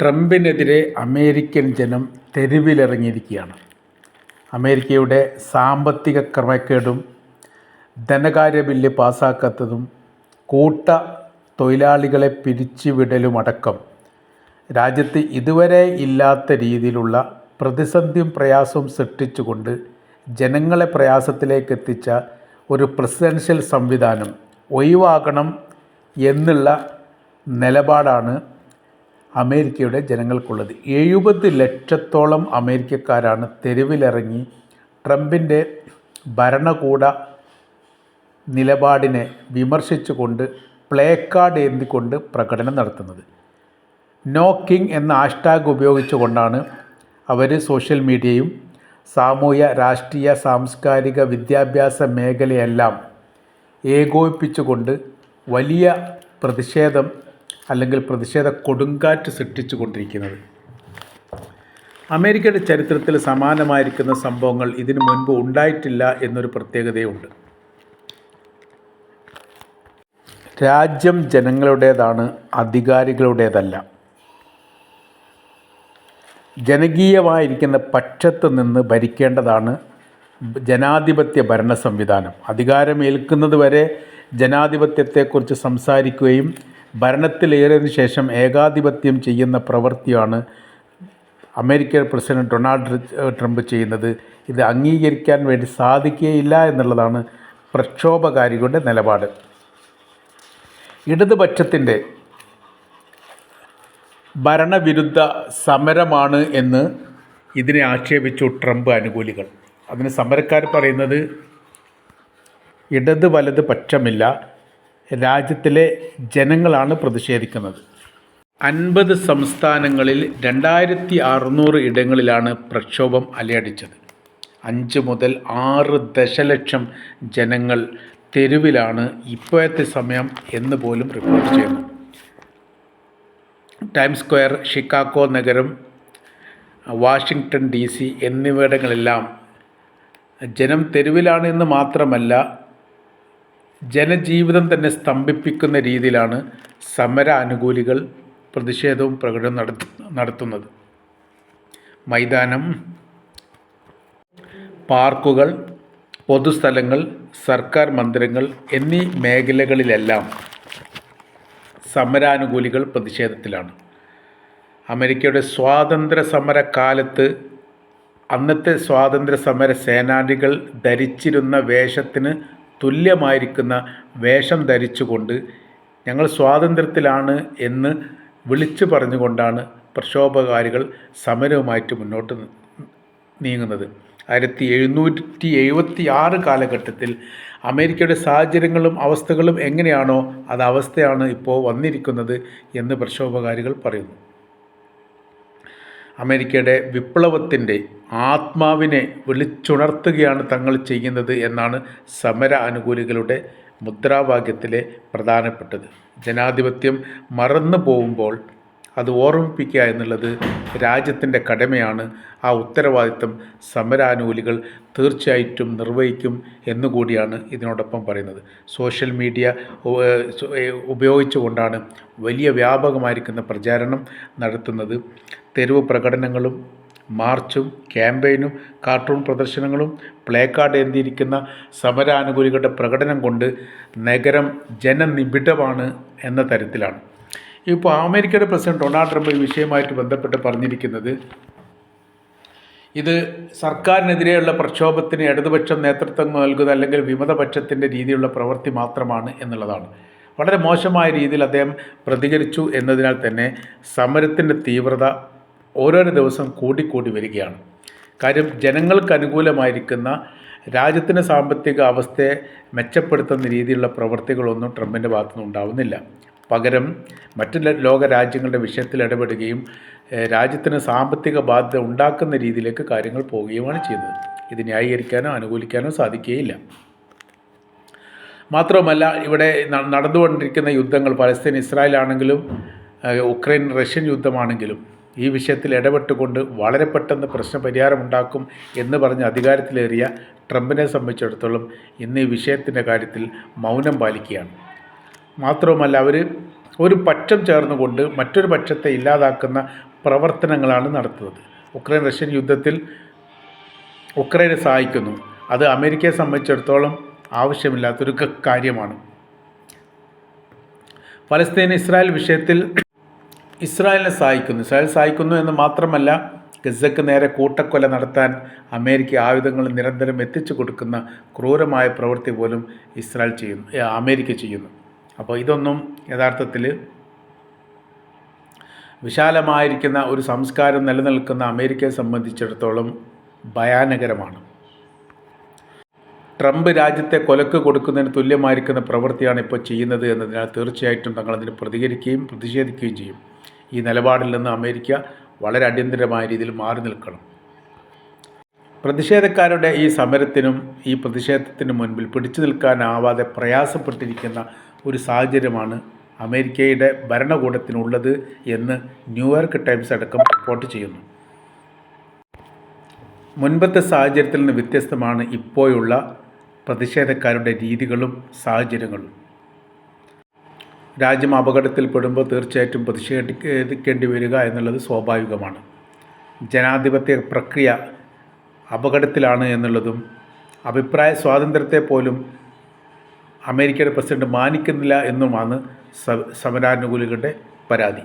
ട്രംപിനെതിരെ American ജനം തെരുവിലിറങ്ങിയിരിക്കുകയാണ്. അമേരിക്കയുടെ സാമ്പത്തിക ക്രമക്കേടും ധനകാര്യ ബില്ല് പാസ്സാക്കാത്തതും കൂട്ട തൊഴിലാളികളെ പിരിച്ചുവിടലുമടക്കം രാജ്യത്ത് ഇതുവരെ ഇല്ലാത്ത രീതിയിലുള്ള പ്രതിസന്ധിയും പ്രയാസവും സൃഷ്ടിച്ചുകൊണ്ട് ജനങ്ങളെ പ്രയാസത്തിലേക്ക് എത്തിച്ച ഒരു പ്രസിഡൻഷ്യൽ സംവിധാനം ഒഴിവാക്കണം എന്നുള്ള നിലപാടാണ് അമേരിക്കയുടെ ജനങ്ങൾക്കുള്ളത്. എഴുപത് ലക്ഷത്തോളം അമേരിക്കക്കാരാണ് തെരുവിലിറങ്ങി ട്രംപിന്റെ ഭരണകൂട നിലപാടിനെ വിമർശിച്ചുകൊണ്ട് പ്ലേ കാർഡ് ഏന്തിക്കൊണ്ട് പ്രകടനം നടത്തുന്നത്. നോ കിങ് എന്ന ഹാഷ്ടാഗ് ഉപയോഗിച്ചുകൊണ്ടാണ് അവർ സോഷ്യൽ മീഡിയയും സാമൂഹ്യ രാഷ്ട്രീയ സാംസ്കാരിക വിദ്യാഭ്യാസ മേഖലയെല്ലാം ഏകോപിപ്പിച്ചുകൊണ്ട് വലിയ പ്രതിഷേധം അല്ലെങ്കിൽ പ്രതിഷേധ കൊടുങ്കാറ്റ് സൃഷ്ടിച്ചു കൊണ്ടിരിക്കുന്നത്. അമേരിക്കയുടെ ചരിത്രത്തിൽ സമാനമായിരിക്കുന്ന സംഭവങ്ങൾ ഇതിനു മുൻപ് ഉണ്ടായിട്ടില്ല എന്നൊരു പ്രത്യേകതയുണ്ട്. രാജ്യം ജനങ്ങളുടേതാണ് അധികാരികളുടേതല്ല. ജനകീയമായിരിക്കുന്ന പക്ഷത്ത് നിന്ന് ഭരിക്കേണ്ടതാണ് ജനാധിപത്യ ഭരണ സംവിധാനം അധികാരമേൽക്കുന്നത് വരെ ജനാധിപത്യത്തെക്കുറിച്ച് സംസാരിക്കുകയും ഭരണത്തിലേറിയതിനു ശേഷം ഏകാധിപത്യം ചെയ്യുന്ന പ്രവൃത്തിയാണ് അമേരിക്കൻ പ്രസിഡന്റ് ഡൊണാൾഡ് ട്രംപ് ചെയ്യുന്നത്. ഇത് അംഗീകരിക്കാൻ വേണ്ടി സാധിക്കുകയില്ല എന്നുള്ളതാണ് പ്രക്ഷോഭകാരികളുടെ നിലപാട്. ഇടതുപക്ഷത്തിന്റെ ഭരണവിരുദ്ധ സമരമാണ് എന്ന് ഇതിനെ ആക്ഷേപിച്ചു ട്രംപ് അനുകൂലികൾ. അതിന് സമരക്കാർ പറയുന്നത് ഇടത് വലത് പക്ഷമില്ല രാജ്യത്തിലെ ജനങ്ങളാണ് പ്രതിഷേധിക്കുന്നത്. അൻപത് സംസ്ഥാനങ്ങളിൽ രണ്ടായിരത്തി അറുന്നൂറ് ഇടങ്ങളിലാണ് പ്രക്ഷോഭം അലയടിച്ചത്. അഞ്ച് മുതൽ ആറ് ദശലക്ഷം ജനങ്ങൾ തെരുവിലാണ് ഇപ്പോഴത്തെ സമയം എന്ന് പോലും റിപ്പോർട്ട് ചെയ്യുന്നു. ടൈംസ് സ്ക്വയർ ഷിക്കാഗോ നഗരം വാഷിങ്ടൺ ഡി സി എന്നിവിടങ്ങളെല്ലാം ജനം തെരുവിലാണ് എന്ന് മാത്രമല്ല ജനജീവിതം തന്നെ സ്തംഭിപ്പിക്കുന്ന രീതിയിലാണ് സമര അനുകൂലികൾ പ്രതിഷേധവും പ്രകടനം നടത്തി നടത്തുന്നത്. മൈതാനം പാർക്കുകൾ പൊതുസ്ഥലങ്ങൾ സർക്കാർ മന്ദിരങ്ങൾ എന്നീ മേഖലകളിലെല്ലാം സമരാനുകൂലികൾ പ്രതിഷേധത്തിലാണ്. അമേരിക്കയുടെ സ്വാതന്ത്ര്യ സമര കാലത്ത് അന്നത്തെ സ്വാതന്ത്ര്യ സമര സേനാനികൾ ധരിച്ചിരുന്ന വേഷത്തിന് തുല്യമായിരിക്കുന്ന വേഷം ധരിച്ചുകൊണ്ട് ഞങ്ങൾ സ്വാതന്ത്ര്യത്തിലാണ് എന്ന് വിളിച്ചു പറഞ്ഞുകൊണ്ടാണ് പ്രക്ഷോഭകാരികൾ സമരവുമായിട്ട് മുന്നോട്ട് നീങ്ങുന്നത്. ആയിരത്തി എഴുന്നൂറ്റി എഴുപത്തി ആറ് കാലഘട്ടത്തിൽ അമേരിക്കയുടെ സാഹചര്യങ്ങളും അവസ്ഥകളും എങ്ങനെയാണോ അത് അവസ്ഥയാണ് ഇപ്പോൾ വന്നിരിക്കുന്നത് എന്ന് പ്രക്ഷോഭകാരികൾ പറയുന്നു. അമേരിക്കയുടെ വിപ്ലവത്തിന്റെ ആത്മാവിനെ വിളിച്ചുണർത്തുകയാണ് തങ്ങൾ ചെയ്യുന്നത് എന്നാണ് സമര അനുകൂലികളുടെ മുദ്രാവാക്യത്തിലെ പ്രധാനപ്പെട്ടത്. ജനാധിപത്യം മറന്നു പോകുമ്പോൾ അത് ഓർമ്മിപ്പിക്കുക എന്നുള്ളത് രാജ്യത്തിന്റെ കടമയാണ്. ആ ഉത്തരവാദിത്തം സമരാനുകൂലികൾ തീർച്ചയായിട്ടും നിർവഹിക്കും എന്നുകൂടിയാണ് ഇതിനോടൊപ്പം പറയുന്നത്. സോഷ്യൽ മീഡിയ ഉപയോഗിച്ചുകൊണ്ടാണ് വലിയ വ്യാപകമായിരിക്കുന്ന പ്രചാരണം നടത്തുന്നത്. തെരുവ് പ്രകടനങ്ങളും മാർച്ചും ക്യാമ്പയിനും കാർട്ടൂൺ പ്രദർശനങ്ങളും പ്ലേ കാർഡ് എന്തിയിരിക്കുന്ന സമരാനുകൂലികളുടെ പ്രകടനം കൊണ്ട് നഗരം ജനനിബിഡമാണ് എന്ന തരത്തിലാണ്. ഇപ്പോൾ അമേരിക്കയുടെ പ്രസിഡന്റ് ഡൊണാൾഡ് ട്രംപ് ഈ വിഷയമായിട്ട് ബന്ധപ്പെട്ട് പറഞ്ഞിരിക്കുന്നത് ഇത് സർക്കാരിനെതിരെയുള്ള പ്രക്ഷോഭത്തിന് ഇടതുപക്ഷം നേതൃത്വം നൽകുന്ന അല്ലെങ്കിൽ വിമതപക്ഷത്തിന്റെ രീതിയിലുള്ള പ്രവൃത്തി മാത്രമാണ് എന്നുള്ളതാണ്. വളരെ മോശമായ രീതിയിൽ അദ്ദേഹം പ്രതികരിച്ചു എന്നതിനാൽ തന്നെ സമരത്തിന്റെ തീവ്രത ഓരോരോ ദിവസം കൂടിക്കൂടി വരികയാണ്. കാര്യം ജനങ്ങൾക്ക് അനുകൂലമായിരിക്കുന്ന രാജ്യത്തിന്റെ സാമ്പത്തിക അവസ്ഥയെ മെച്ചപ്പെടുത്തുന്ന രീതിയിലുള്ള പ്രവൃത്തികളൊന്നും ട്രംപിന്റെ ഭാഗത്തുനിന്ന് ഉണ്ടാവുന്നില്ല. പകരം മറ്റു ലോക രാജ്യങ്ങളുടെ വിഷയത്തിൽ ഇടപെടുകയും രാജ്യത്തിന് സാമ്പത്തിക ബാധ്യത ഉണ്ടാക്കുന്ന രീതിയിലേക്ക് കാര്യങ്ങൾ പോവുകയുമാണ് ചെയ്യുന്നത് ഇത് ന്യായീകരിക്കാനോ അനുകൂലിക്കാനോ സാധിക്കുകയില്ല. മാത്രവുമല്ല ഇവിടെ നടന്നുകൊണ്ടിരിക്കുന്ന യുദ്ധങ്ങൾ പലസ്തീൻ ഇസ്രായേൽ ആണെങ്കിലും ഉക്രൈൻ റഷ്യൻ യുദ്ധമാണെങ്കിലും ഈ വിഷയത്തിൽ ഇടപെട്ടുകൊണ്ട് വളരെ പെട്ടെന്ന് പ്രശ്നപരിഹാരമുണ്ടാക്കും എന്ന് പറഞ്ഞ് അധികാരത്തിലേറിയ ട്രംപിനെ സംബന്ധിച്ചിടത്തോളം ഇന്ന് ഈ വിഷയത്തിന്റെ കാര്യത്തിൽ മൗനം പാലിക്കുകയാണ്. മാത്രവുമല്ല അവർ ഒരു പക്ഷം ചേർന്നുകൊണ്ട് മറ്റൊരു പക്ഷത്തെ ഇല്ലാതാക്കുന്ന പ്രവർത്തനങ്ങളാണ് നടത്തുന്നത്. ഉക്രൈൻ റഷ്യൻ യുദ്ധത്തിൽ ഉക്രൈനെ സഹായിക്കുന്നു. അത് അമേരിക്കയെ സംബന്ധിച്ചിടത്തോളം ആവശ്യമില്ലാത്തൊരു കാര്യമാണ്. പലസ്തീൻ ഇസ്രായേൽ വിഷയത്തിൽ ഇസ്രായേലിനെ സഹായിക്കുന്നു. ഇസ്രായേൽ സഹായിക്കുന്നു എന്ന് മാത്രമല്ല ഗസക്ക് നേരെ കൂട്ടക്കൊല നടത്താൻ അമേരിക്ക ആയുധങ്ങൾ നിരന്തരം എത്തിച്ചു കൊടുക്കുന്ന ക്രൂരമായ പ്രവൃത്തി പോലും ഇസ്രായേൽ ചെയ്യുന്നു അമേരിക്ക ചെയ്യുന്നു. അപ്പോൾ ഇതൊന്നും യഥാർത്ഥത്തിൽ വിശാലമായിരിക്കുന്ന ഒരു സംസ്കാരം നിലനിൽക്കുന്ന അമേരിക്കയെ സംബന്ധിച്ചിടത്തോളം ഭയാനകരമാണ്. ട്രംപ് രാജ്യത്തെ കൊലക്ക് കൊടുക്കുന്നതിന് തുല്യമായിരിക്കുന്ന പ്രവൃത്തിയാണ് ഇപ്പോൾ ചെയ്യുന്നത് എന്നതിനാൽ തീർച്ചയായിട്ടും തങ്ങളതിന് പ്രതികരിക്കുകയും പ്രതിഷേധിക്കുകയും ചെയ്യും. ഈ നിലപാടിൽ നിന്ന് അമേരിക്ക വളരെ അടിയന്തരമായ രീതിയിൽ മാറി നിൽക്കണം. പ്രതിഷേധക്കാരുടെ ഈ സമരത്തിനും ഈ പ്രതിഷേധത്തിനും മുൻപിൽ പിടിച്ചു നിൽക്കാനാവാതെ പ്രയാസപ്പെട്ടിരിക്കുന്ന ഒരു സാഹചര്യമാണ് അമേരിക്കയുടെ ഭരണകൂടത്തിനുള്ളത് എന്ന് ന്യൂയോർക്ക് ടൈംസ് അടക്കം റിപ്പോർട്ട് ചെയ്യുന്നു. മുൻപത്തെ സാഹചര്യത്തിൽ നിന്ന് വ്യത്യസ്തമാണ് ഇപ്പോഴുള്ള പ്രതിഷേധക്കാരുടെ രീതികളും സാഹചര്യങ്ങളും. രാജ്യം അപകടത്തിൽപ്പെടുമ്പോൾ തീർച്ചയായിട്ടും പ്രതിഷേധിക്കേണ്ടി വരിക എന്നുള്ളത് സ്വാഭാവികമാണ്. ജനാധിപത്യ പ്രക്രിയ അപകടത്തിലാണ് എന്നുള്ളതും അഭിപ്രായ സ്വാതന്ത്ര്യത്തെ പോലും അമേരിക്കയുടെ പ്രസിഡന്റ് മാനിക്കുന്നില്ല എന്നുമാണ് സമരാനുകൂലികളുടെ പരാതി.